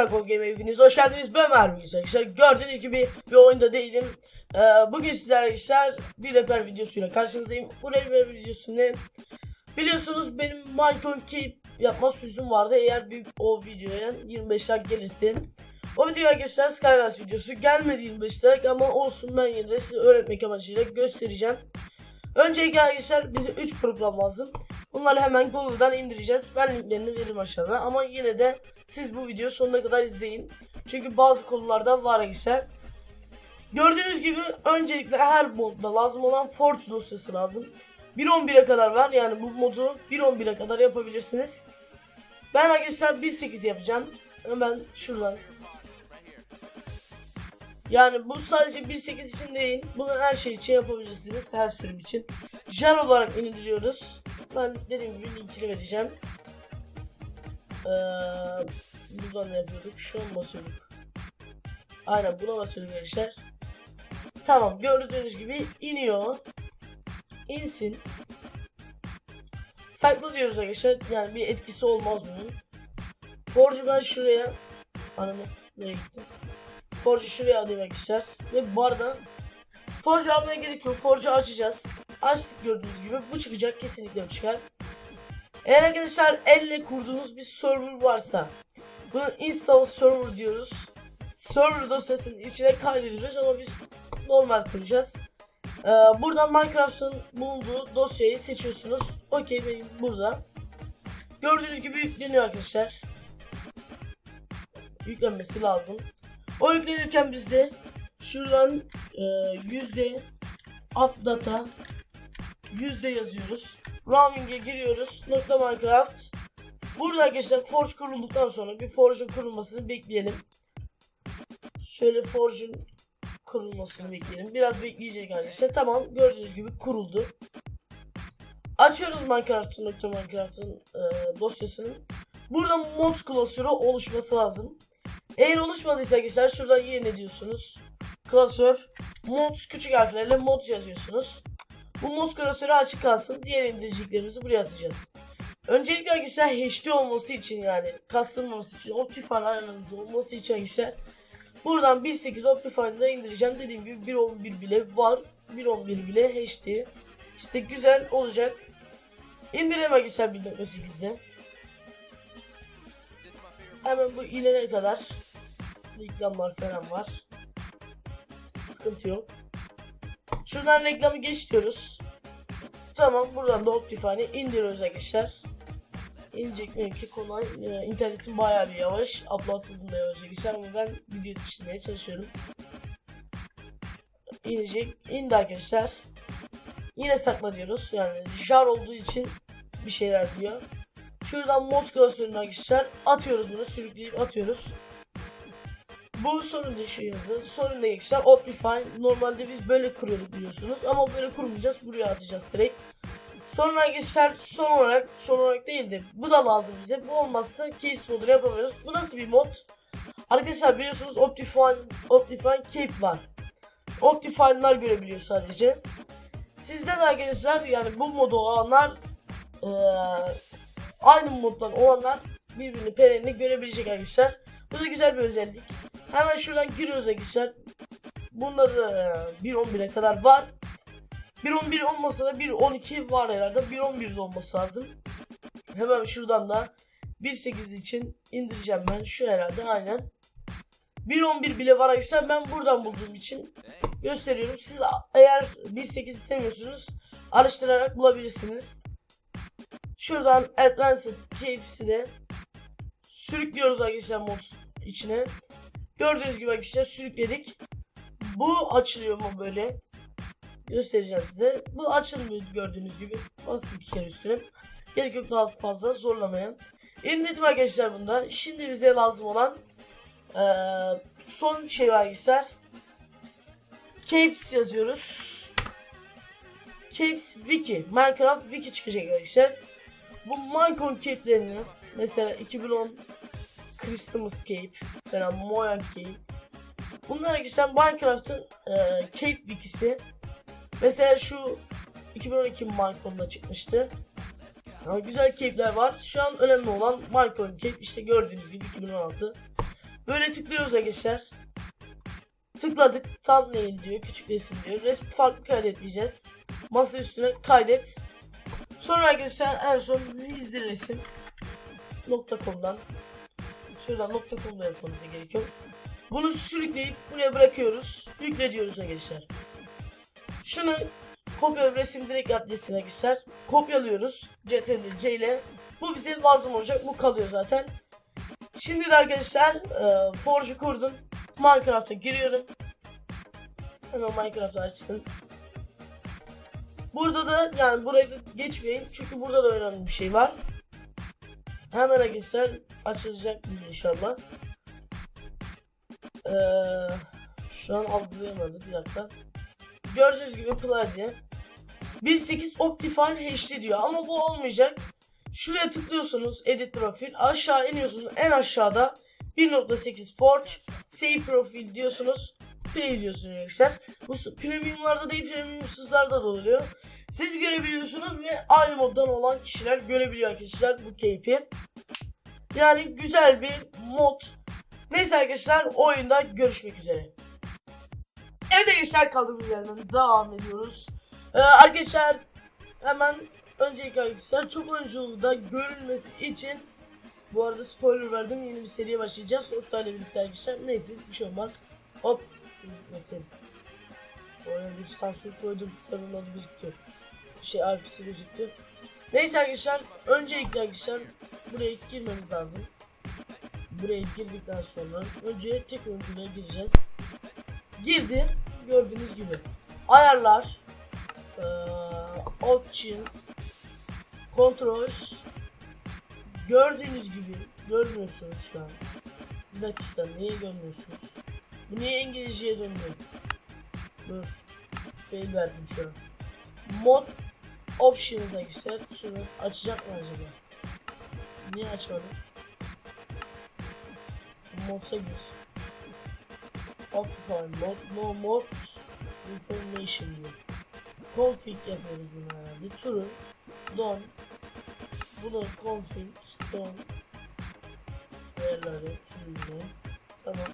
Çakov Game eviniz hoş geldiniz. Ben Mermi arkadaşlar. Gördüğünüz gibi bir oyunda değilim. Ee, bugün sizlerle arkadaşlar bir rehber videosuyla karşınızdayım. Bu rehber videosu ne? Biliyorsunuz benim Minecraft yapma sözüm vardı. Eğer bir o videoya 25 like gelirse o video arkadaşlar Skywars videosu gelmedi 25 like ama olsun ben yine de size öğretmek amacıyla göstereceğim. Öncelikle arkadaşlar bize 3 program lazım. Bunları hemen Google'dan indireceğiz. Ben linklerini veririm aşağıda ama yine de siz bu videoyu sonuna kadar izleyin. Çünkü bazı konularda var arkadaşlar. Gördüğünüz gibi öncelikle her modda lazım olan Forge dosyası lazım. 1.11'e kadar var yani bu modu 1.11'e kadar yapabilirsiniz. Ben arkadaşlar 1.8 yapacağım. Hemen şuradan. Yani bu sadece 1.8 için değil. Bunu her şey için yapabilirsiniz. Her sürüm için. Jar olarak indiriyoruz. Ben dediğim gibi linkini vereceğim. Ee, buradan ne yapıyorduk? Şu an basıyorduk. Aynen buna basıyorduk arkadaşlar. Tamam gördüğünüz gibi iniyor. İnsin. Sakla diyoruz arkadaşlar. Yani bir etkisi olmaz bunun. Borcu ben şuraya. Ananı nereye gittim? Forge'u şuraya alayım arkadaşlar. Ve bu arada Forge almaya gerek yok. Forge'u açacağız. Açtık gördüğünüz gibi. Bu çıkacak. Kesinlikle çıkar. Eğer arkadaşlar elle kurduğunuz bir server varsa bunu install server diyoruz. Server dosyasının içine kaydediyoruz ama biz normal kuracağız. Ee, buradan Minecraft'ın bulunduğu dosyayı seçiyorsunuz. Okey benim burada. Gördüğünüz gibi yükleniyor arkadaşlar. Yüklenmesi lazım. O yüklenirken biz de şuradan e, yüzde updata yüzde yazıyoruz. Roaming'e giriyoruz. Nokta Minecraft. Burada arkadaşlar Forge kurulduktan sonra bir Forge'un kurulmasını bekleyelim. Şöyle Forge'un kurulmasını bekleyelim. Biraz bekleyecek arkadaşlar. Tamam gördüğünüz gibi kuruldu. Açıyoruz Minecraft'ın Minecraft'ın e, dosyasını. Burada mod klasörü oluşması lazım. Eğer oluşmadıysa arkadaşlar şuradan yerine diyorsunuz. Klasör mods küçük harflerle mod yazıyorsunuz. Bu mod klasörü açık kalsın. Diğer indiriciliklerimizi buraya atacağız. Öncelikle arkadaşlar HD olması için yani kastırmaması için Optifine aranızda olması için arkadaşlar buradan 1.8 Optifine'da indireceğim. Dediğim gibi 1.11 bile var. 1.11 bile HD. İşte güzel olacak. İndirelim arkadaşlar 1.8'de. Hemen bu ileri kadar reklamlar falan var. Sıkıntı yok. Şuradan reklamı geç diyoruz. Tamam buradan da Optifine'i indiriyoruz arkadaşlar. İnecek mi ki kolay. Ee, bayağı bir yavaş. Upload hızım da yavaş arkadaşlar ama ben video yetiştirmeye çalışıyorum. İnecek. İndi arkadaşlar. Yine sakla diyoruz. Yani jar olduğu için bir şeyler diyor. Şuradan mod klasörünü arkadaşlar atıyoruz bunu sürükleyip atıyoruz. Bu sorun yazı. Sorun değil arkadaşlar. Optifine normalde biz böyle kuruyorduk biliyorsunuz. Ama böyle kurmayacağız. Buraya atacağız direkt. Sonra arkadaşlar son olarak son olarak değil de bu da lazım bize. Bu olmazsa Caves modunu yapamıyoruz. Bu nasıl bir mod? Arkadaşlar biliyorsunuz Optifine Optifine Cape var. Optifine'lar görebiliyor sadece. Sizde de arkadaşlar yani bu modu olanlar eee aynı moddan olanlar birbirini perenini görebilecek arkadaşlar. Bu da güzel bir özellik. Hemen şuradan giriyoruz arkadaşlar. Bunda da 1.11'e kadar var. 1.11 olmasa da 1.12 var herhalde. 1.11 olması lazım. Hemen şuradan da 1.8 için indireceğim ben. Şu herhalde aynen. 1.11 bile var arkadaşlar. Ben buradan bulduğum için gösteriyorum. Siz eğer 1.8 istemiyorsunuz araştırarak bulabilirsiniz. Şuradan Advanced Capes'i de sürüklüyoruz arkadaşlar mod içine. Gördüğünüz gibi arkadaşlar sürükledik. Bu açılıyor mu böyle? Göstereceğim size. Bu açılmıyor gördüğünüz gibi. Bastım iki kere üstüne. Gerek yok daha fazla zorlamaya. İndirdim arkadaşlar bunda. Şimdi bize lazım olan eee, son şey var arkadaşlar. Capes yazıyoruz. Capes Wiki. Minecraft Wiki çıkacak arkadaşlar. Bu Minecraft Cape'lerini mesela 2010 Christmas Cape falan Moyan Cape. Bunlar arkadaşlar Minecraft'ın e, Cape Wiki'si. Mesela şu 2012 Minecraft'da çıkmıştı. Ama güzel cape'ler var. Şu an önemli olan Minecraft Cape işte gördüğünüz gibi 2016. Böyle tıklıyoruz arkadaşlar. Tıkladık. Thumbnail diyor. Küçük resim diyor. Resmi farklı kaydetleyeceğiz. Masa üstüne kaydet. Sonra arkadaşlar en son gizli resim .com'dan şuradan .com'da yazmanıza gerekiyor. Bunu sürükleyip buraya bırakıyoruz. Yükle diyoruz arkadaşlar. Şunu kopya resim direkt adresine arkadaşlar. Kopyalıyoruz. CTRL C ile. Bu bize lazım olacak. Bu kalıyor zaten. Şimdi de arkadaşlar e, Forge'u kurdum. Minecraft'a giriyorum. Hemen Minecraft'ı açsın. Burada da yani burayı geçmeyin çünkü burada da önemli bir şey var. Hemen arkadaşlar açılacak inşallah. Ee, şu an algılayamadım bir dakika. Gördüğünüz gibi Palladium 1.8 Optifine HD diyor ama bu olmayacak. Şuraya tıklıyorsunuz edit profil aşağı iniyorsunuz en aşağıda 1.8 Forge Save profil diyorsunuz. Play diyorsunuz arkadaşlar. Bu premiumlarda değil premiumsuzlarda da oluyor. Siz görebiliyorsunuz ve aynı moddan olan kişiler görebiliyor arkadaşlar bu keyfi. Yani güzel bir mod. Neyse arkadaşlar oyunda görüşmek üzere. Evet arkadaşlar kaldığımız yerden devam ediyoruz. Ee, arkadaşlar hemen önceki arkadaşlar çok oyunculuğu da görülmesi için bu arada spoiler verdim yeni bir seriye başlayacağız. Oktay'la birlikte arkadaşlar. Neyse bir şey olmaz. Hop gözükmesin. Oraya bir sansür koydum. Sarının adı gözüktü. Şey RP'si gözüktü. Neyse arkadaşlar öncelikle arkadaşlar buraya girmemiz lazım. Buraya girdikten sonra önce tek oyunculuğa gireceğiz. Girdi gördüğünüz gibi. Ayarlar eee, options controls gördüğünüz gibi görmüyorsunuz şu an. Bir dakika niye görmüyorsunuz? Bu niye İngilizceye döndü? Dur. Fail verdim şu an. Mod options arkadaşlar. Şunu açacak mı acaba? Niye açmadım? Mod'a gir. Optifine mod, no mod information diyor. Config yapıyoruz bunu herhalde. True, done. Bunu config, done. Değerleri, true, Tamam.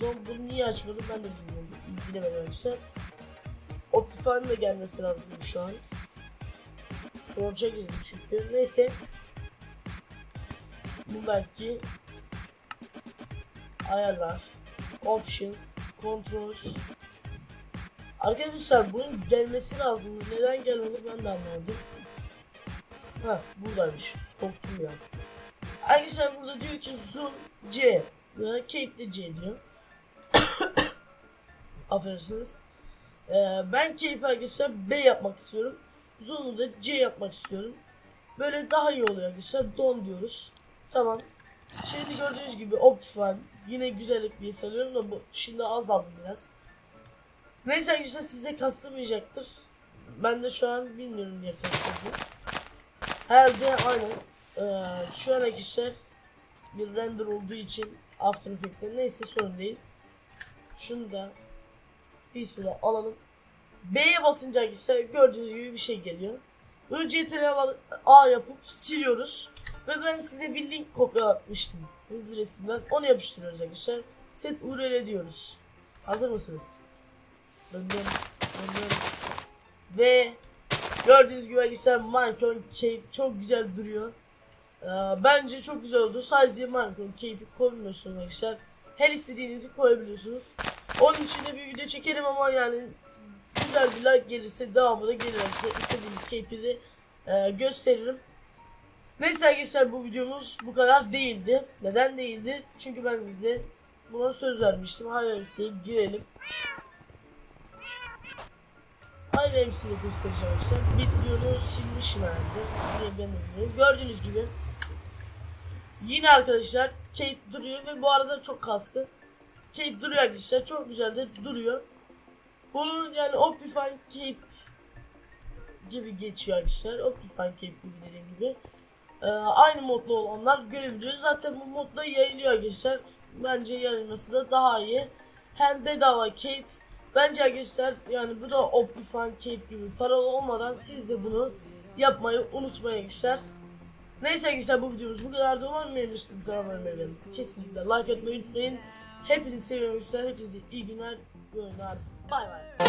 Don bunu niye açmadım ben de bilmiyorum. Bilemedim arkadaşlar. Optifine'ın da gelmesi lazım şu an. Forge'a girdim çünkü. Neyse. Bu belki ayarlar, options, controls. Arkadaşlar bunun gelmesi lazım. Neden gelmedi ben de anlamadım. Ha buradaymış. Korktum ya. Arkadaşlar burada diyor ki zoom C ve cape C diyor. Affedersiniz. Ee, ben cape arkadaşlar B yapmak istiyorum. Zoom'u da C yapmak istiyorum. Böyle daha iyi oluyor arkadaşlar. Don diyoruz. Tamam. Şimdi gördüğünüz gibi Optifine yine güzellik bir sanıyorum da bu şimdi azaldı biraz. Neyse arkadaşlar size kastırmayacaktır. Ben de şu an bilmiyorum niye kastırdı. Herhalde aynen. Ee, şu an arkadaşlar bir render olduğu için After Effects'te neyse sorun değil. Şunu da süre alalım. B'ye basınca arkadaşlar gördüğünüz gibi bir şey geliyor. Böyle CTRL A yapıp siliyoruz. Ve ben size bir link kopyalatmıştım. Hızlı resimden. Onu yapıştırıyoruz arkadaşlar. Set URL diyoruz. Hazır mısınız? Döndüm. Döndüm. Ve gördüğünüz gibi arkadaşlar Minecraft Cape çok güzel duruyor. Ee, bence çok güzel oldu. Sadece Minecraft Cape'i koymuyorsunuz arkadaşlar. Her istediğinizi koyabiliyorsunuz. Onun için de bir video çekerim ama yani güzel bir like gelirse devamı da gelir arkadaşlar. İstediğiniz de e, gösteririm. Neyse arkadaşlar bu videomuz bu kadar değildi. Neden değildi? Çünkü ben size buna söz vermiştim. Hepsiye girelim. Hepsini göstereceğim arkadaşlar. Videonu silmişim herhalde. Buraya ben. Gördüğünüz gibi. Yine arkadaşlar Cape duruyor ve bu arada çok kastı. Cape duruyor arkadaşlar. Çok güzel de duruyor. Bunu yani Optifine Cape gibi geçiyor arkadaşlar. Optifine Cape gibi dediğim gibi. Ee, aynı modda olanlar görebiliyor. Zaten bu modda yayılıyor arkadaşlar. Bence yayılması da daha iyi. Hem bedava cape. Bence arkadaşlar yani bu da Optifine cape gibi paralı olmadan siz de bunu yapmayı unutmayın arkadaşlar. Neyse arkadaşlar bu videomuz bu kadar. Umarım beğenmişsiniz. Umarım beğendim. Kesinlikle like atmayı unutmayın. Hepinizi seviyorum sizler. Hepinize iyi günler. Görünler. Bay bay.